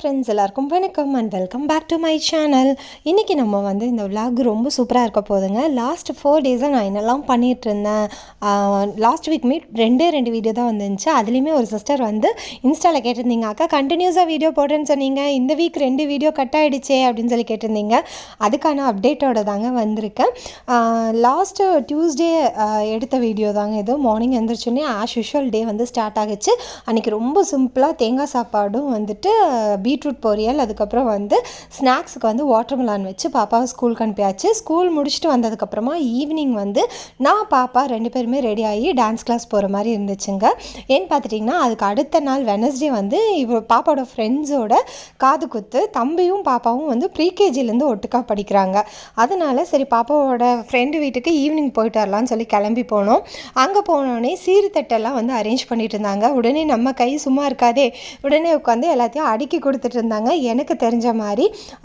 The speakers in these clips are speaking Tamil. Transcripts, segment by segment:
ஃப்ரெண்ட்ஸ் எல்லாருக்கும் வணக்கம் and welcome back to my channel இன்றைக்கி நம்ம வந்து இந்த விலாக் ரொம்ப சூப்பராக இருக்க போகுதுங்க லாஸ்ட் ஃபோர் டேஸாக நான் என்னெல்லாம் பண்ணிகிட்டு இருந்தேன்? லாஸ்ட் வீக் மீட் ரெண்டே ரெண்டு வீடியோ தான் வந்துருந்துச்சு அதுலேயுமே ஒரு சிஸ்டர் வந்து இன்ஸ்டாவில் கேட்டிருந்தீங்க அக்கா கண்டினியூஸாக வீடியோ போடுறேன்னு சொன்னீங்க. இந்த வீக் ரெண்டு வீடியோ கட் ஆகிடுச்சே அப்படின்னு சொல்லி கேட்டிருந்தீங்க. அதுக்கான அப்டேட்டோட தாங்க வந்திருக்கேன். லாஸ்ட்டு டியூஸ்டே எடுத்த வீடியோ தாங்க இது. மார்னிங் எழுந்திரிச்சோன்னே ஆஸ் யூஷுவல் டே வந்து ஸ்டார்ட் ஆகுச்சு. அன்றைக்கி ரொம்ப சிம்பிளாக தேங்காய் சாப்பாடும் வந்துட்டு பீட்ரூட் பொரியல் அதுக்கப்புறம் வந்து ஸ்நாக்ஸுக்கு வந்து வாட்டர்மிலான் வச்சு பாப்பாவை ஸ்கூலுக்கு அனுப்பியாச்சு. ஸ்கூல் முடிச்சுட்டு வந்ததுக்கப்புறமா ஈவினிங் வந்து நான் பாப்பா ரெண்டு பேருமே ரெடி ஆகி டான்ஸ் கிளாஸ் போகிற மாதிரி இருந்துச்சுங்க. ஏன்னு பார்த்துட்டிங்கன்னா அதுக்கு அடுத்த நாள் வெனஸ்டே வந்து இவ பாப்பாவோட ஃப்ரெண்ட்ஸோட காது குத்து தம்பியும் பாப்பாவும் வந்து ப்ரீகேஜிலேருந்து ஒட்டுக்கா படிக்கிறாங்க. அதனால சரி பாப்பாவோட ஃப்ரெண்டு வீட்டுக்கு ஈவினிங் போயிட்டு வரலாம்னு சொல்லி கிளம்பி போனோம். அங்கே போனோடனே சீர்தட்டெல்லாம் வந்து அரேஞ்ச் பண்ணிட்டு இருந்தாங்க. உடனே நம்ம கை சும்மா இருக்காதே. உடனே உட்காந்து எல்லாத்தையும் அடுக்கி கொடுத்து கொடுத்துட்டு இருந்தாங்க எனக்கு தெரிஞ்ச மாதிரி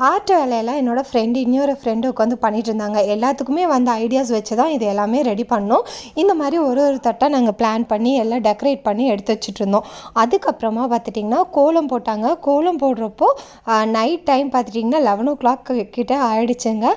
ஆர்ட் வேலையெல்லாம் என்னோடய ஃப்ரெண்டு இன்னொரு ஃப்ரெண்டு உட்காந்து பண்ணிகிட்டு இருந்தாங்க எல்லாத்துக்குமே வந்து ஐடியாஸ் வச்சு தான் இது எல்லாமே ரெடி பண்ணோம். இந்த மாதிரி ஒரு ஒரு தட்டை நாங்கள் பிளான் பண்ணி எல்லாம் டெக்கரேட் பண்ணி எடுத்து வச்சுட்டு இருந்தோம் அதுக்கப்புறமா பார்த்துட்டிங்கன்னா கோலம் போட்டாங்க. கோலம் போடுறப்போ நைட் டைம் பார்த்துட்டிங்கன்னா லெவன் ஓ கிளாக் கிட்டே ஆயிடுச்சுங்க.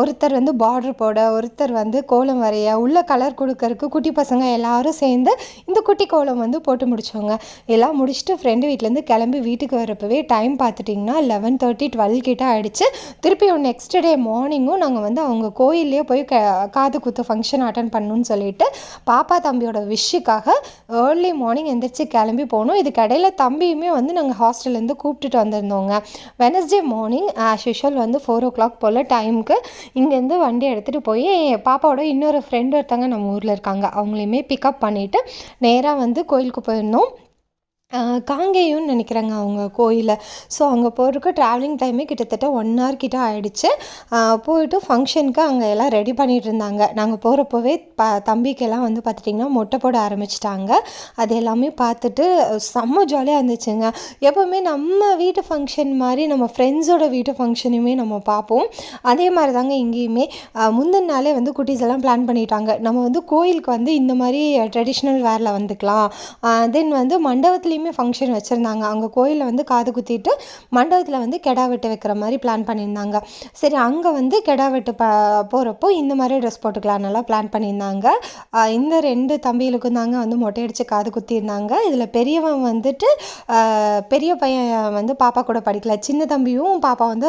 ஒருத்தர் வந்து பார்டர் போட ஒருத்தர் வந்து கோலம் வரைய உள்ள கலர் கொடுக்கறக்கு குட்டி பசங்க எல்லாரும் சேர்ந்து இந்த குட்டி கோலம் வந்து போட்டு முடிச்சோங்க. எல்லாம் முடிச்சுட்டு ஃப்ரெண்டு வீட்டிலேருந்து கிளம்பி வீட்டுக்கு வரப்பவே டைம் பார்த்துட்டிங்கன்னா லெவன் தேர்ட்டி டுவெல் கிட்ட ஆயிடுச்சு. திருப்பியும் நெக்ஸ்ட் டே மார்னிங்கும் நாங்கள் வந்து அவங்க கோயிலே போய் க காது குத்து ஃபங்க்ஷன் அட்டன் பண்ணணும்னு சொல்லிட்டு பாப்பா தம்பியோட விஷுக்காக ஏர்லி மார்னிங் எந்திரிச்சு கிளம்பி போனோம். இதுக்கடையில் இடையில தம்பியுமே வந்து நாங்கள் ஹாஸ்டல்லேருந்து கூப்பிட்டுட்டு வந்திருந்தோங்க. வெனஸ்டே மார்னிங் ஆஸ் யூஷுவல் வந்து ஃபோர் ஓ கிளாக் போல் டைமுக்கு இங்கேருந்து வண்டி எடுத்துகிட்டு போய் பாப்பாவோட இன்னொரு ஃப்ரெண்டு ஒருத்தங்க நம்ம ஊரில் இருக்காங்க. அவங்களையுமே பிக்கப் பண்ணிவிட்டு நேராக வந்து கோயிலுக்கு போயிருந்தோம். காங்கேயம்னு நினைக்கிறாங்க அவங்க கோயிலை. ஸோ அங்கே போகிறதுக்கு ட்ராவலிங் டைமே கிட்டத்தட்ட ஒன் ஹவர் கிட்ட ஆகிடுச்சு போயிட்டு ஃபங்க்ஷனுக்கு அங்கே எல்லாம் ரெடி பண்ணிகிட்டு இருந்தாங்க. நாங்கள் போகிறப்போவே ப தம்பிக்கெல்லாம் வந்து பார்த்துட்டிங்கன்னா மொட்டை போட ஆரம்பிச்சிட்டாங்க. அது எல்லாமே பார்த்துட்டு செம்ம ஜாலியாக இருந்துச்சுங்க. எப்போவுமே நம்ம வீட்டு ஃபங்க்ஷன் மாதிரி நம்ம ஃப்ரெண்ட்ஸோட வீட்டு ஃபங்க்ஷனையுமே நம்ம பார்ப்போம். அதே மாதிரி தாங்க இங்கேயுமே முந்தின நாளே வந்து குட்டீஸ் எல்லாம் பிளான் பண்ணிட்டாங்க. நம்ம வந்து கோயிலுக்கு வந்து இந்த மாதிரி ட்ரெடிஷ்னல் வேரில் வந்துக்கலாம். தென் வந்து மண்டபத்துலேயுமே ஃபங்க்ஷன் வச்சுருந்தாங்க. அங்கே கோயிலில் வந்து காது குத்திட்டு மண்டபத்தில் வந்து கெடா வெட்டு வைக்கிற மாதிரி பிளான் பண்ணியிருந்தாங்க. சரி அங்கே வந்து கெடா வெட்டு ப போகிறப்போ இந்த மாதிரி ட்ரெஸ் போட்டுக்கலாம் நல்லா பிளான் பண்ணியிருந்தாங்க. இந்த ரெண்டு தம்பிகளுக்கும் தாங்க வந்து மொட்டை அடித்து காது குத்தியிருந்தாங்க. இதில் பெரியவன் வந்துட்டு பெரிய பையன் வந்து பாப்பா கூட படிக்கல. சின்ன தம்பியும் பாப்பா வந்து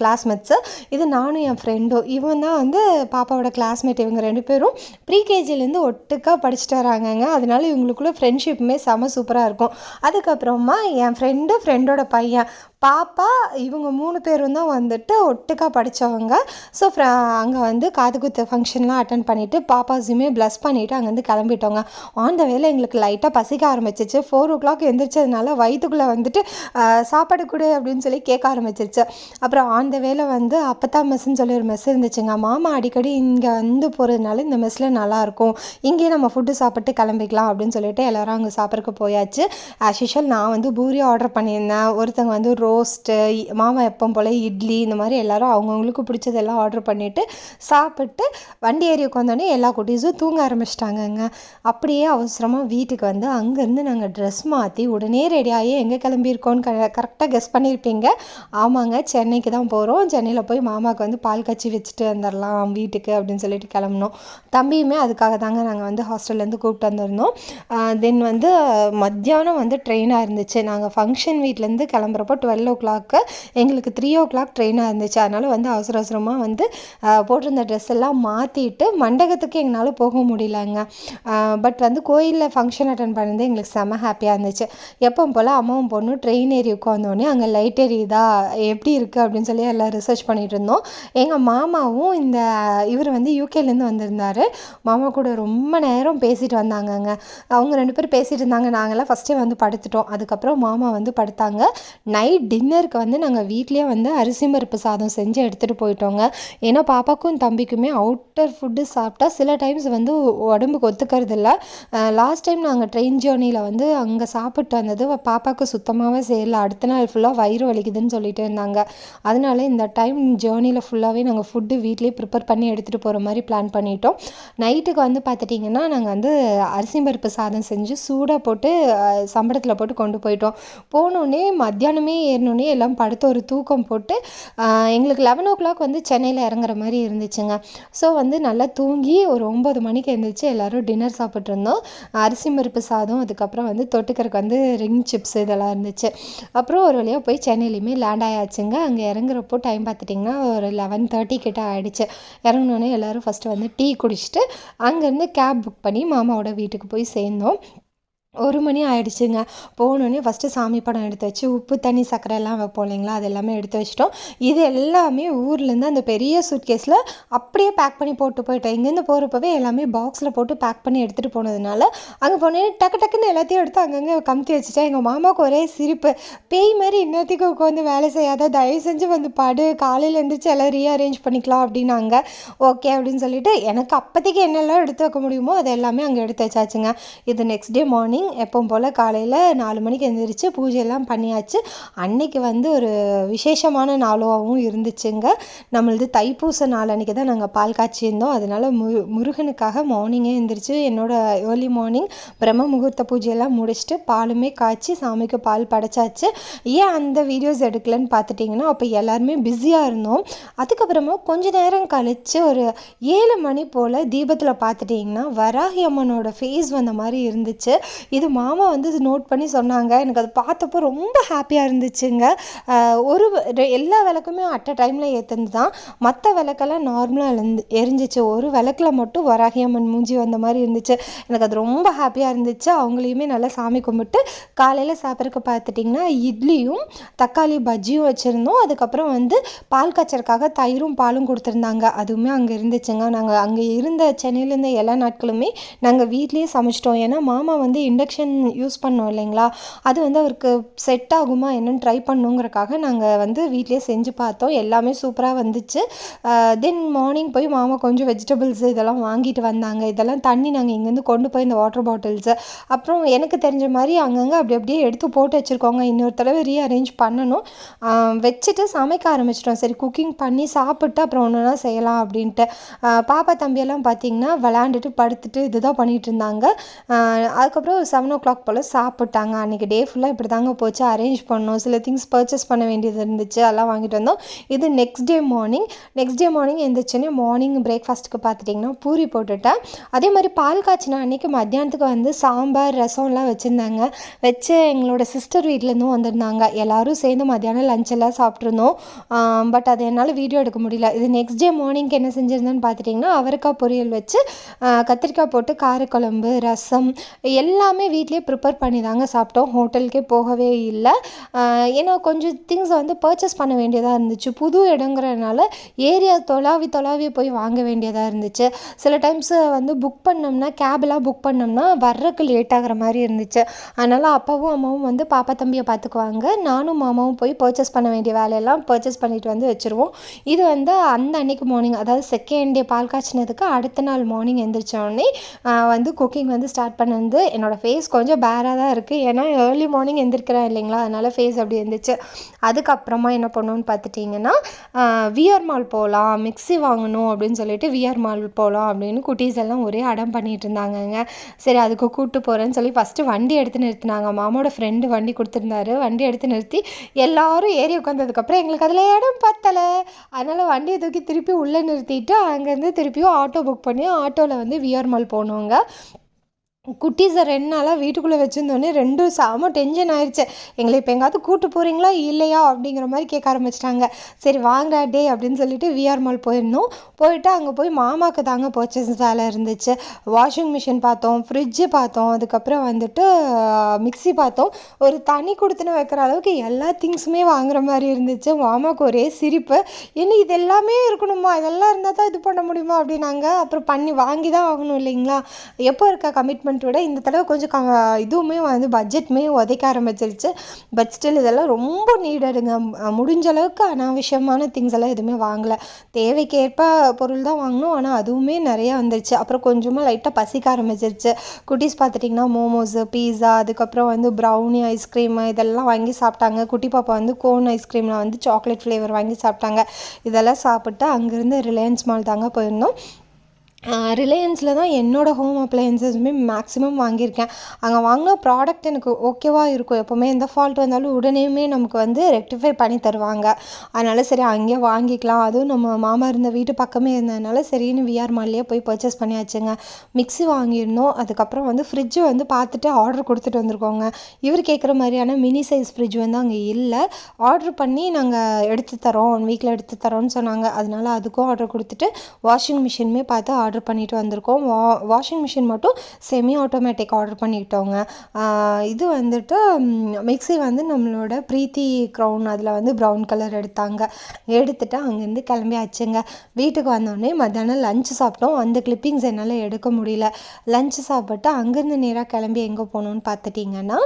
கிளாஸ்மேட்ஸு இது நானும் என் ஃப்ரெண்டும் இவன் தான் வந்து பாப்பாவோட கிளாஸ்மேட் இவங்க ரெண்டு பேரும் ப்ரீகேஜிலேருந்து ஒட்டுக்கா படிச்சுட்டு வராங்கங்க. அதனால இவங்களுக்குள்ள ஃப்ரெண்ட்ஷிப்புமே செம சூப்பராக இருக்கும். அதுக்கப்புறமா என் ஃப்ரெண்டு ஃப்ரெண்டோட பையன் பாப்பா இவங்க மூணு பேரும் தான் வந்துட்டு ஒட்டுக்காக படித்தவங்க ஸோ அங்கே வந்து காது குத்து ஃபங்க்ஷன்லாம் அட்டன் பண்ணிவிட்டு பாப்பாஸுமே ப்ளஸ் பண்ணிவிட்டு அங்கேருந்து கிளம்பிட்டோங்க. ஆன் த வேலை எங்களுக்கு லைட்டாக பசிக்க ஆரம்பிச்சிச்சு ஃபோர் ஓ கிளாக் எந்திரிச்சதுனால வயிற்றுக்குள்ளே வந்துட்டு சாப்பாடு கொடு அப்படின்னு சொல்லி கேட்க ஆரம்பிச்சிருச்சு. அப்புறம் ஆன் த வேலை வந்து அப்பத்தா மெஸ்ஸுன்னு சொல்லி ஒரு மெஸ் இருந்துச்சுங்க. மாமா அடிக்கடி இங்கே வந்து போகிறதுனால இந்த மெஸ்ஸில் நல்லாயிருக்கும் இங்கேயே நம்ம ஃபுட்டு சாப்பிட்டு கிளம்பிக்கலாம் அப்படின்னு சொல்லிட்டு எல்லோரும் அங்கே சாப்பிட்றதுக்கு போயாச்சு. ஆஸ் யூஷுவல் நான் வந்து பூரி ஆர்டர் பண்ணியிருந்தேன். ஒருத்தங்க வந்து ரோஸ்ட்டு மாமா எப்பவும் போல் இட்லி இந்த மாதிரி எல்லோரும் அவங்கவுங்களுக்கு பிடிச்சதெல்லாம் ஆர்டர் பண்ணிவிட்டு சாப்பிட்டு வண்டி ஏறி உட்காந்தோடனே எல்லா குட்டீஸும் தூங்க ஆரம்பிச்சிட்டாங்கங்க. அப்படியே அவசரமாக வீட்டுக்கு வந்து அங்கேருந்து நாங்கள் ட்ரெஸ் மாற்றி உடனே ரெடியாகி எங்கே கிளம்பியிருக்கோன்னு க கரெக்டாக கெஸ் பண்ணியிருப்பீங்க. ஆமாங்க சென்னைக்கு தான் போகிறோம் சென்னையில் போய் மாமாவுக்கு வந்து பால் காய்ச்சி வச்சுட்டு வந்துடலாம் வீட்டுக்கு அப்படின்னு சொல்லிட்டு கிளம்புனோம். தம்பியுமே அதுக்காக தாங்க நாங்கள் வந்து ஹாஸ்டல்லேருந்து கூப்பிட்டு வந்திருந்தோம். தென் வந்து மத்தியானம் வந்து ட்ரெயினாக இருந்துச்சு. நாங்கள் ஃபங்க்ஷன் வீட்டிலேருந்து கிளம்புறப்போ டுவெல் ஓ கிளாக்கு எங்களுக்கு த்ரீ ஓ கிளாக் ட்ரெயினாக இருந்துச்சு. அதனால் வந்து அவசர அவசரமாக வந்து போட்டிருந்த ட்ரெஸ் எல்லாம் மாற்றிட்டு மண்டபத்துக்கு எங்களால் போக முடியலங்க. பட் வந்து கோயிலில் ஃபங்க்ஷன் அட்டன் பண்ணது எங்களுக்கு செம ஹாப்பியாக இருந்துச்சு. எப்பவும் போல் அம்மாவும் பொண்ணும் ட்ரெயின் ஏறி உட்காந்தோடனே அங்கே லைட் எரியுதா எப்படி இருக்குது அப்படின்னு சொல்லி எல்லாம் ரிசர்ச் பண்ணிகிட்டு இருந்தோம். எங்கள் மாமாவும் இந்த இவர் வந்து யூகேலேருந்து வந்திருந்தார். மாமா கூட ரொம்ப நேரம் பேசிட்டு வந்தாங்கங்க. அவங்க ரெண்டு பேரும் பேசிட்டு இருந்தாங்க. நாங்கள்லாம் ஃபஸ்ட்டே வந்து படுத்துட்டோம். அதுக்கப்புறம் மாமா வந்து படுத்தாங்க. நைட் டின்னருக்கு வந்து நாங்கள் வீட்லேயே வந்து அரிசி பருப்பு சாதம் செஞ்சு எடுத்துகிட்டு போயிட்டோங்க. ஏன்னா பாப்பாக்கும் தம்பிக்குமே அவுட்டர் ஃபுட்டு சாப்பிட்டா சில டைம்ஸ் வந்து உடம்புக்கு ஒத்துக்கிறது இல்லை லாஸ்ட் டைம் நாங்கள் ட்ரெயின் ஜேர்னியில் வந்து அங்கே சாப்பிட்டு வந்தது பாப்பாவுக்கு சுத்தமாகவே சேரல அடுத்த நாள் ஃபுல்லாக வயிறு வலிக்குதுன்னு சொல்லிட்டு இருந்தாங்க. அதனால இந்த டைம் ஜேர்னியில் ஃபுல்லாகவே நாங்கள் ஃபுட்டு வீட்லேயே ப்ரிப்பேர் பண்ணி எடுத்துகிட்டு போகிற மாதிரி பிளான் பண்ணிட்டோம். நைட்டுக்கு வந்து பார்த்துட்டிங்கன்னா நாங்கள் வந்து அரிசி பருப்பு சாதம் செஞ்சு சூடாக போட்டு சம்பளத்தில் போட்டு கொண்டு போயிட்டோம். போனோடனே மத்தியானமே ஏறினோடனே எல்லாம் படுத்து ஒரு தூக்கம் போட்டு எங்களுக்கு லெவன் ஓ கிளாக் வந்து சென்னையில் இறங்குற மாதிரி இருந்துச்சுங்க. ஸோ வந்து நல்லா தூங்கி ஒரு ஒம்பது மணிக்கு எழுந்திரிச்சு எல்லோரும் டின்னர் சாப்பிட்ருந்தோம் அரிசி மறுப்பு சாதம் அதுக்கப்புறம் வந்து தொட்டுக்கறக்கு வந்து ரிங் சிப்ஸ் இதெல்லாம் இருந்துச்சு. அப்புறம் ஒரு வழியாக போய் சென்னையிலையுமே லேண்ட் ஆயாச்சுங்க. அங்கே இறங்குறப்போ டைம் பார்த்துட்டிங்கன்னா ஒரு லெவன் தேர்ட்டி கிட்ட ஆகிடுச்சு இறங்கினோடனே எல்லோரும் ஃபஸ்ட்டு வந்து டீ குடிச்சிட்டு அங்கேருந்து கேப் புக் பண்ணி மாமாவோட வீட்டுக்கு போய் சேர்ந்தோம். ஒரு மணி ஆயிடுச்சுங்க. போனோடனே ஃபஸ்ட்டு சாமி படம் எடுத்து வச்சு உப்பு தண்ணி சர்க்கரை எல்லாம் வைப்போம் இல்லைங்களா? அது எல்லாமே எடுத்து வச்சிட்டோம். இது எல்லாமே ஊர்லேருந்து அந்த பெரிய சூட்கேஸில் அப்படியே பேக் பண்ணி போட்டு போயிட்டோம். இங்கேருந்து போகிறப்பவே எல்லாமே பாக்ஸில் போட்டு பேக் பண்ணி எடுத்துகிட்டு போனதுனால அங்கே போனேன் டக்கு டக்குன்னு எல்லாத்தையும் எடுத்து அங்கங்கே கமுத்தி வச்சுட்டேன். எங்கள் மாமாவுக்கு ஒரே சிரிப்பு. பேய் மாதிரி இன்னத்துக்கு உட்காந்து வேலை செய்யாத தயவு செஞ்சு வந்து பாடு. காலையில் எழுந்திரிச்சு எல்லாம் ரீஅரேஞ்ச் பண்ணிக்கலாம் அப்படின்னாங்க. ஓகே அப்படின்னு சொல்லிட்டு எனக்கு அப்போதைக்கு என்னெல்லாம் எடுத்து வைக்க முடியுமோ அது எல்லாமே அங்கே எடுத்து வச்சாச்சுங்க. இது நெக்ஸ்ட் டே மார்னிங் எப்பவும் போல் காலையில் நாலு மணிக்கு எழுந்திரிச்சு பூஜையெல்லாம் பண்ணியாச்சு. அன்னைக்கு வந்து ஒரு விசேஷமான நாளாகவும் இருந்துச்சுங்க. நம்மளது தைப்பூச நாள் அன்றைக்கி தான் நாங்கள் பால் காய்ச்சியிருந்தோம். அதனால் மு முருகனுக்காக மார்னிங்கே எழுந்திரிச்சு என்னோடய ஏர்லி மார்னிங் பிரம்ம முகூர்த்த பூஜையெல்லாம் முடிச்சுட்டு பாலுமே காய்ச்சி சாமிக்கு பால் படைச்சாச்சு. ஏன் அந்த வீடியோஸ் எடுக்கலன்னு பார்த்துட்டிங்கன்னா அப்போ எல்லாருமே பிஸியாக இருந்தோம். அதுக்கப்புறமா கொஞ்ச நேரம் கழித்து ஒரு ஏழு மணி போல் தீபத்தில் பார்த்துட்டிங்கன்னா வராகி அம்மனோட ஃபேஸ் வந்த மாதிரி இருந்துச்சு. இது மாமா வந்து நோட் பண்ணி சொன்னாங்க. எனக்கு அது பார்த்தப்போ ரொம்ப ஹாப்பியாக இருந்துச்சுங்க. ஒரு எல்லா விளக்குமே அட் அ டைமில் ஏற்றுந்து தான் மற்ற விளக்கெல்லாம் நார்மலாக இருந்து எரிஞ்சிச்சு. ஒரு விளக்கில் மட்டும் வராகியம்மன் மூஞ்சி வந்த மாதிரி இருந்துச்சு. எனக்கு அது ரொம்ப ஹாப்பியாக இருந்துச்சு. அவங்களையுமே நல்லா சாமி கும்பிட்டு காலையில் சாப்பிட்றக்கு பார்த்துட்டிங்கன்னா இட்லியும் தக்காளி பஜ்ஜியும் வச்சுருந்தோம். அதுக்கப்புறம் வந்து பால் காய்ச்சறக்காக தயிரும் பாலும் கொடுத்துருந்தாங்க. அதுவுமே அங்கே இருந்துச்சுங்க. நாங்கள் அங்கே இருந்த சென்னையில் இருந்த எல்லா நாட்களுமே நாங்கள் வீட்லேயே சமைச்சிட்டோம். ஏன்னா மாமா வந்து இண்டக்ஷன் யூஸ் பண்ணோம் இல்லைங்களா? அது வந்து அவருக்கு செட் ஆகுமா என்னன்னு ட்ரை பண்ணுங்கிறக்காக நாங்கள் வந்து வீட்லேயே செஞ்சு பார்த்தோம். எல்லாமே சூப்பராக வந்துச்சு. தென் மார்னிங் போய் மாமா கொஞ்சம் வெஜிடபிள்ஸ் இதெல்லாம் வாங்கிட்டு வந்தாங்க. இதெல்லாம் தண்ணி நாங்கள் இங்கேருந்து கொண்டு போய் இந்த வாட்டர் பாட்டில்ஸு அப்புறம் எனக்கு தெரிஞ்ச மாதிரி அங்கங்கே அப்படி அப்படியே எடுத்து போட்டு வச்சுருக்கோங்க. இன்னொரு தடவை ரீஅரேஞ்ச் பண்ணணும். வச்சுட்டு சமைக்க ஆரம்பிச்சிட்டோம். சரி குக்கிங் பண்ணி சாப்பிட்டு அப்புறம் ஒன்று ஒன்றா செய்யலாம் அப்படின்ட்டு. பாப்பா தம்பியெல்லாம் பார்த்தீங்கன்னா விளாண்டுட்டு படுத்துட்டு இதுதான் பண்ணிகிட்டு இருந்தாங்க. அதுக்கப்புறம் செவன் ஓ கிளாக் போல் சாப்பிட்டாங்க. அன்றைக்கி டே ஃபுல்லாக இப்படி தாங்க போச்சு. அரேஞ்ச் பண்ணோம். சில திங்ஸ் பர்ச்சேஸ் பண்ண வேண்டியது இருந்துச்சு. அதெல்லாம் வாங்கிட்டு வந்தோம். இது next day morning next day morning எழுந்திரிச்சோன்னே morning பிரேக்ஃபாஸ்ட்டுக்கு பார்த்துட்டிங்கன்னா பூரி போட்டுட்டேன். அதே மாதிரி பால் காய்ச்சினா அன்றைக்கி மத்தியானத்துக்கு வந்து சாம்பார் ரசம்லாம் வச்சுருந்தாங்க. வச்சு எங்களோட சிஸ்டர் வீட்டிலேருந்தும் வந்திருந்தாங்க. எல்லோரும் சேர்ந்து மத்தியானம் லஞ்ச் எல்லாம் சாப்பிட்ருந்தோம் பட் அது என்னால் வீடியோ எடுக்க முடியல. இது நெக்ஸ்ட் டே மார்னிங்க்கு என்ன செஞ்சுருந்தேன்னு பார்த்துட்டிங்கன்னா அவரைக்காய் பொரியல் வச்சு கத்திரிக்காய் போட்டு காரக்குழம்பு ரசம் எல்லாமே எல்லாமே வீட்லேயே ப்ரிப்பேர் பண்ணி தாங்க சாப்பிட்டோம். ஹோட்டலுக்கே போகவே இல்லை. ஏன்னா கொஞ்சம் திங்ஸ் வந்து பர்ச்சேஸ் பண்ண வேண்டியதாக இருந்துச்சு. புது இடங்கிறனால ஏரியா தொலாவி தொலாவி போய் வாங்க வேண்டியதாக இருந்துச்சு. சில டைம்ஸ் வந்து புக் பண்ணோம்னா கேபெலாம் புக் பண்ணோம்னா வர்றதுக்கு லேட் ஆகிற மாதிரி இருந்துச்சு. அதனால் அப்பாவும் அம்மாவும் வந்து பாப்பா தம்பியை பார்த்துக்குவாங்க. நானும் மாமாவும் போய் பர்ச்சேஸ் பண்ண வேண்டிய வேலையெல்லாம் பர்ச்சேஸ் பண்ணிட்டு வந்து வச்சுருவோம். இது வந்து அந்த அன்னைக்கு மார்னிங் அதாவது செகண்ட் டே பால் காய்ச்சினதுக்கு அடுத்த நாள் மார்னிங் எழுந்திரிச்சோடனே வந்து குக்கிங் வந்து ஸ்டார்ட் பண்ணது என்னோடய ஃபேஸ் கொஞ்சம் பேராக தான் இருக்குது ஏன்னா ஏர்லி மார்னிங் எந்திரிக்கிறேன் இல்லைங்களா? அதனால் ஃபேஸ் அப்படி இருந்துச்சு. அதுக்கப்புறமா என்ன பண்ணோன்னு பார்த்துட்டிங்கன்னா விஆர் மால் போகலாம் மிக்ஸி வாங்கணும் அப்படின்னு சொல்லிட்டு விஆர் மால் போகலாம் அப்படின்னு குட்டீஸ் எல்லாம் ஒரே அடம் பண்ணிகிட்டு இருந்தாங்கங்க. சரி அதுக்கு கூப்பிட்டு போகிறேன்னு சொல்லி ஃபஸ்ட்டு வண்டி எடுத்து நிறுத்தினாங்க. மாமாவோட ஃப்ரெண்டு வண்டி கொடுத்துருந்தாரு. வண்டி எடுத்து நிறுத்தி எல்லோரும் ஏறி உட்காந்ததுக்கப்புறம் எங்களுக்கு அதில் இடம் பத்தலை. அதனால் வண்டியை தூக்கி திருப்பி உள்ளே நிறுத்திட்டு அங்கேருந்து திருப்பியும் ஆட்டோ புக் பண்ணி ஆட்டோவில் வந்து விஆர் மால் போனோங்க. குட்டீஸை ரெண்டு நாளாக வீட்டுக்குள்ளே வச்சுருந்தோடனே ரெண்டும் செம டென்ஷன் ஆயிடுச்சு எங்களை இப்போ எங்காவது கூட்டு போகிறீங்களா இல்லையா? அப்படிங்கிற மாதிரி கேட்க ஆரம்பிச்சிட்டாங்க. சரி வாங்கடா டே அப்படின்னு சொல்லிட்டு விஆர் மால் போயிருந்தோம். போயிட்டு அங்கே போய் மாமாவுக்கு தாங்க பர்ச்சேஸ் வேலை இருந்துச்சு. வாஷிங் மிஷின் பார்த்தோம் ஃப்ரிட்ஜு பார்த்தோம். அதுக்கப்புறம் வந்துட்டு மிக்ஸி பார்த்தோம். ஒரு தனி கொடுத்துன்னு வைக்கிற அளவுக்கு எல்லா திங்ஸுமே வாங்குற மாதிரி இருந்துச்சு. மாமாவுக்கு ஒரே சிரிப்பு. இன்னும் இது எல்லாமே இருக்கணுமா? இதெல்லாம் இருந்தால் தான் இது பண்ண முடியுமா? அப்படின்னாங்க. அப்புறம் பண்ணி வாங்கி தான் ஆகணும் இல்லைங்களா? எப்போ இருக்க கமிட்மெண்ட் விட இந்த தடவை கொஞ்சம் க இதுவுமே வந்து பட்ஜெட்டுமே உதைக்க ஆரம்பிச்சிருச்சு. பட் ஸ்டில் இதெல்லாம் ரொம்ப நீடடுங்க முடிஞ்ச அளவுக்கு அனாவசியமான திங்ஸ் எல்லாம் எதுவுமே வாங்கலை. தேவைக்கேற்ப பொருள் தான் வாங்கினோம் ஆனால் அதுவுமே நிறையா வந்துருச்சு. அப்புறம் கொஞ்சமாக லைட்டாக பசிக்க ஆரம்பிச்சிருச்சு. குட்டீஸ் பார்த்துட்டிங்கன்னா மோமோஸு பீஸா அதுக்கப்புறம் வந்து ப்ரௌனி ஐஸ்கிரீமு இதெல்லாம் வாங்கி சாப்பிட்டாங்க. குட்டி பாப்பா வந்து கோன் ஐஸ்கிரீமில் வந்து சாக்லேட் ஃப்ளேவர் வாங்கி சாப்பிட்டாங்க. இதெல்லாம் சாப்பிட்டு அங்கேருந்து ரிலையன்ஸ் மால் தாங்க போயிருந்தோம். ரிலையன்ஸில் தான் என்னோடய ஹோம் அப்ளையன்சஸுமே மேக்ஸிமம் வாங்கியிருக்கேன். அங்கே வாங்கின ப்ராடக்ட் எனக்கு ஓகேவாக இருக்கும். எப்போவுமே எந்த ஃபால்ட் வந்தாலும் உடனேயுமே நமக்கு வந்து ரெக்டிஃபை பண்ணி தருவாங்க. அதனால் சரி அங்கேயே வாங்கிக்கலாம். அதுவும் நம்ம மாமா இருந்த வீட்டு பக்கமே இருந்ததுனால சரின்னு விஆர் மால்லேயே போய் பர்ச்சேஸ் பண்ணியாச்சுங்க. மிக்ஸி வாங்கியிருந்தோம். அதுக்கப்புறம் வந்து ஃப்ரிட்ஜு வந்து பார்த்துட்டு ஆர்டர் கொடுத்துட்டு வந்திருக்கோங்க. இவர் கேட்குற மாதிரியான மினி சைஸ் ஃப்ரிட்ஜ் வந்து அங்கே இல்லை. ஆர்டர் பண்ணி நாங்கள் எடுத்து தரோம். ஒன் வீக்கில் எடுத்து தரோம்னு சொன்னாங்க. அதனால அதுக்கும் ஆர்டர் கொடுத்துட்டு வாஷிங் மிஷினுமே பார்த்து ஆர்டர் பண்ணிட்டு வந்திருக்கோம். வா வாஷிங் மிஷின் மட்டும் செமி ஆட்டோமேட்டிக் ஆர்டர் பண்ணிக்கிட்டோங்க இது வந்துட்டு மிக்ஸி வந்து நம்மளோட ப்ரீத்தி க்ரௌன் அதில் வந்து ப்ரௌன் கலர் எடுத்தாங்க. எடுத்துட்டு அங்கேருந்து கிளம்பியாச்சுங்க. வீட்டுக்கு வந்தோடனே மத்தியானம் லஞ்சு சாப்பிட்டோம். அந்த கிளிப்பிங்ஸ் என்னால் எடுக்க முடியல. லஞ்சு சாப்பிட்டு அங்கேருந்து நேராக கிளம்பி எங்கே போகணுன்னு பார்த்துட்டிங்கன்னா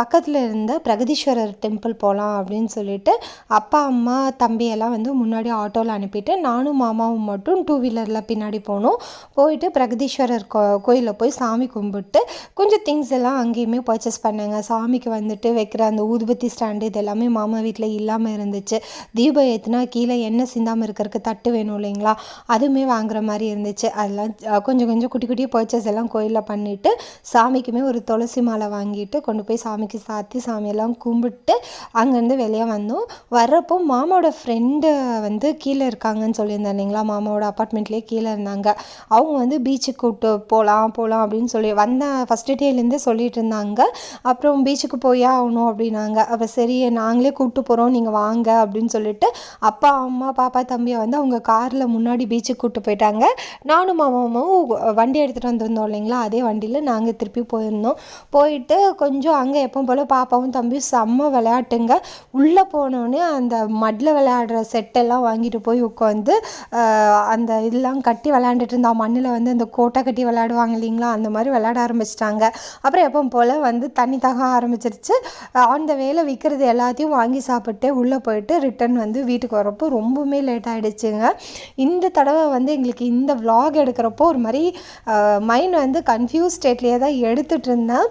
பக்கத்தில் இருந்த பிரகதீஸ்வரர் டெம்பிள் போகலாம் அப்படின்னு சொல்லிட்டு அப்பா அம்மா தம்பியெல்லாம் வந்து முன்னாடி ஆட்டோவில் அனுப்பிட்டு நானும் மாமாவும் மட்டும் டூ வீலரில் பின்னாடி போனோம். போகணும். போயிட்டு பிரகதீஸ்வரர் கோ கோயிலில் போய் சாமி கும்பிட்டு கொஞ்சம் திங்ஸ் எல்லாம் அங்கேயுமே பர்ச்சேஸ் பண்ணேங்க. சாமிக்கு வந்துட்டு வைக்கிற அந்த ஊதுபத்தி ஸ்டாண்டு இது எல்லாமே மாமா வீட்டில் இல்லாமல் இருந்துச்சு. தீபம் ஏற்றுனா கீழே எண்ணெய் சிந்தாமல் இருக்கிறதுக்கு தட்டு வேணும் இல்லைங்களா? அதுவுமே வாங்குற மாதிரி இருந்துச்சு. அதெல்லாம் கொஞ்சம் கொஞ்சம் குட்டி குட்டி பர்ச்சேஸ் எல்லாம் கோயிலில் பண்ணிவிட்டு சாமிக்குமே ஒரு துளசி மாலை வாங்கிட்டு கொண்டு போய் சாமிக்கு சாத்தி சாமியெல்லாம் கும்பிட்டு அங்கேருந்து வெளியே வந்தோம். வர்றப்போ மாமாவோட ஃப்ரெண்டு வந்து கீழே இருக்காங்கன்னு சொல்லியிருந்தேன் இல்லைங்களா? மாமாவோட அப்பார்ட்மெண்ட்லேயே கீழே இருந்தாங்க. அவங்க வந்து பீச்சுக்கு கூப்பிட்டு போகலாம் போகலாம் அப்படின்னு சொல்லி வந்த ஃபஸ்ட்டு டேலேருந்தே சொல்லிட்டு இருந்தாங்க. அப்புறம் பீச்சுக்கு போயே ஆகணும் அப்படின்னாங்க. அப்போ சரி நாங்களே கூப்பிட்டு போகிறோம் நீங்கள் வாங்க அப்படின்னு சொல்லிட்டு அப்பா அம்மா பாப்பா தம்பியை வந்து அவங்க காரில் முன்னாடி பீச்சுக்கு கூப்பிட்டு போயிட்டாங்க. நானும் மாமாவும் வண்டி எடுத்துகிட்டு வந்திருந்தோம் இல்லைங்களா? அதே வண்டியில் நாங்கள் திருப்பி போயிருந்தோம். போயிட்டு கொஞ்சம் அங்கே எப்போ போல் பாப்பாவும் தம்பியும் செம்ம விளையாட்டுங்க. உள்ளே போனோடனே அந்த மட்டில் விளையாடுற செட்டெல்லாம் வாங்கிட்டு போய் உட்காந்து அந்த இதெல்லாம் கட்டி விளையாண்டுட்டு இருந்தா மண்ணில் வந்து அந்த கோட்டை கட்டி விளையாடுவாங்க இல்லைங்களா? அந்த மாதிரி விளையாட ஆரம்பிச்சிட்டாங்க. அப்புறம் எப்போ போல் வந்து தண்ணி தாக ஆரம்பிச்சிருச்சு. அந்த வேலை விற்கிறது எல்லாத்தையும் வாங்கி சாப்பிட்டு உள்ளே போயிட்டு ரிட்டன் வந்து வீட்டுக்கு வரப்போ ரொம்பவுமே லேட் ஆகிடுச்சுங்க இந்த தடவை வந்து எங்களுக்கு இந்த விலாக் எடுக்கிறப்போ ஒரு மாதிரி மைண்ட் வந்து கன்ஃபியூஸ் ஸ்டேட்லேயே தான் எடுத்துகிட்டு இருந்தேன்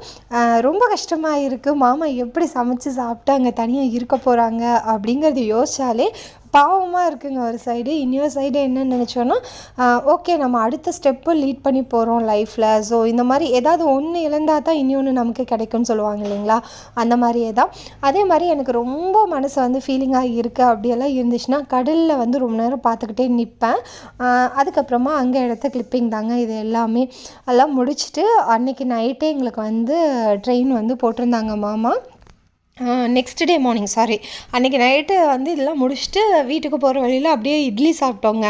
ரொம்ப கஷ்டமாக இருக்குது மாமா எப்படி சமைச்சு சாப்பிட்டு அங்கே தனியாக இருக்க போகிறாங்க அப்படிங்கிறது யோசிச்சாலே பாவமாக இருக்குங்க ஒரு சைடு இன்னொரு சைடு என்ன நினச்சோன்னா ஓகே நம்ம அடுத்த ஸ்டெப்பு லீட் பண்ணி போகிறோம் லைஃப்பில் ஸோ இந்த மாதிரி ஏதாவது ஒன்று இழந்தால் தான் இன்னொன்று நமக்கு கிடைக்கும்னு சொல்லுவாங்க இல்லைங்களா? அந்த மாதிரியே தான். அதே மாதிரி எனக்கு ரொம்ப மனசு வந்து ஃபீலிங்காக இருக்குது அப்படியெல்லாம் இருந்துச்சுன்னா கடலில் வந்து ரொம்ப நேரம் பார்த்துக்கிட்டே நிற்பேன் அதுக்கப்புறமா அங்கே இடத்த கிளிப்பிங் தாங்க இது எல்லாமே. எல்லாம் முடிச்சுட்டு அன்னைக்கு நைட்டே எங்களுக்கு வந்து ட்ரெயின் வந்து போட்டிருந்தாங்க மாமா. நெக்ஸ்ட் டே மார்னிங் சாரி அன்றைக்கி நைட்டு வந்து இதெல்லாம் முடிச்சுட்டு வீட்டுக்கு போகிற வழியில் அப்படியே இட்லி சாப்பிட்டோங்க.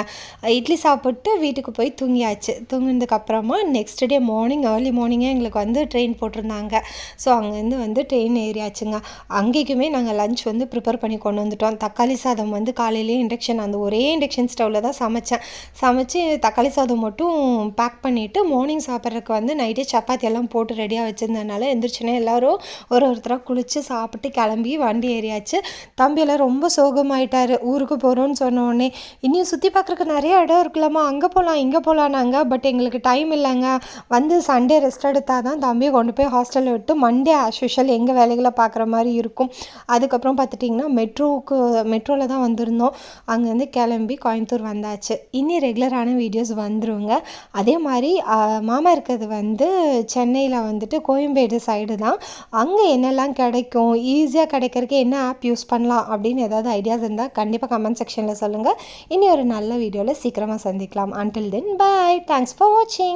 இட்லி சாப்பிட்டு வீட்டுக்கு போய் தூங்கியாச்சு. தூங்கினதுக்கப்புறமா நெக்ஸ்ட் டே மார்னிங் ஏர்லி மார்னிங்கே எங்களுக்கு வந்து ட்ரெயின் போட்டிருந்தாங்க. ஸோ அங்கேருந்து வந்து ட்ரெயின் ஏறியாச்சுங்க. அங்கேக்குமே நாங்கள் லஞ்ச் வந்து ப்ரிப்பேர் பண்ணி கொண்டு வந்துட்டோம். தக்காளி சாதம் வந்து காலையிலேயே இண்டக்ஷன் அந்த ஒரே இண்டக்ஷன் ஸ்டவ்வில் தான் சமைச்சேன். சமைச்சு தக்காளி சாதம் மட்டும் பேக் பண்ணிவிட்டு மார்னிங் சாப்பிட்றதுக்கு வந்து நைட்டே சப்பாத்தி எல்லாம் போட்டு ரெடியாக வச்சுருந்ததுனால எந்திரிச்சுனே எல்லோரும் ஒரு ஒருத்தராக குளித்து சாப்பிட்டு கிளம்பி வண்டி ஏறியாச்சு. தம்பியெல்லாம் ரொம்ப சோகமாயிட்டார். ஊருக்கு போகிறோன்னு சொன்ன உடனே இன்னும் சுற்றி பார்க்குறக்கு நிறைய இடம் இருக்கலாமா அங்கே போகலாம் இங்கே போகலான்னாங்க பட் எங்களுக்கு டைம் இல்லைங்க. வந்து சண்டே ரெஸ்ட் எடுத்தால் தான் தம்பியை கொண்டு போய் ஹாஸ்டலில் விட்டு மண்டே ஆஸ் யூஷுவல் எங்கள் வேலைகளை பார்க்குற மாதிரி இருக்கும். அதுக்கப்புறம் பார்த்துட்டிங்கன்னா மெட்ரோவுக்கு மெட்ரோவில் தான் வந்திருந்தோம். அங்கேருந்து கிளம்பி கோயம்புத்தூர் வந்தாச்சு. இனி ரெகுலரான வீடியோஸ் வந்துருங்க. அதே மாதிரி மாமா இருக்கிறது வந்து சென்னையில் வந்துட்டு கோயம்பேடு சைடு தான். அங்கே என்னெல்லாம் கிடைக்கும்? ஈஸியாக கிடைக்கிறதுக்கு என்ன ஆப் யூஸ் பண்ணலாம் அப்படின்னு ஏதாவது ஐடியாஸ் இருந்தால் கண்டிப்பாக கமெண்ட் செக்ஷனில் சொல்லுங்கள் இனி ஒரு நல்ல வீடியோவில் சீக்கிரமாக சந்திக்கலாம். Until then bye thanks for வாட்சிங்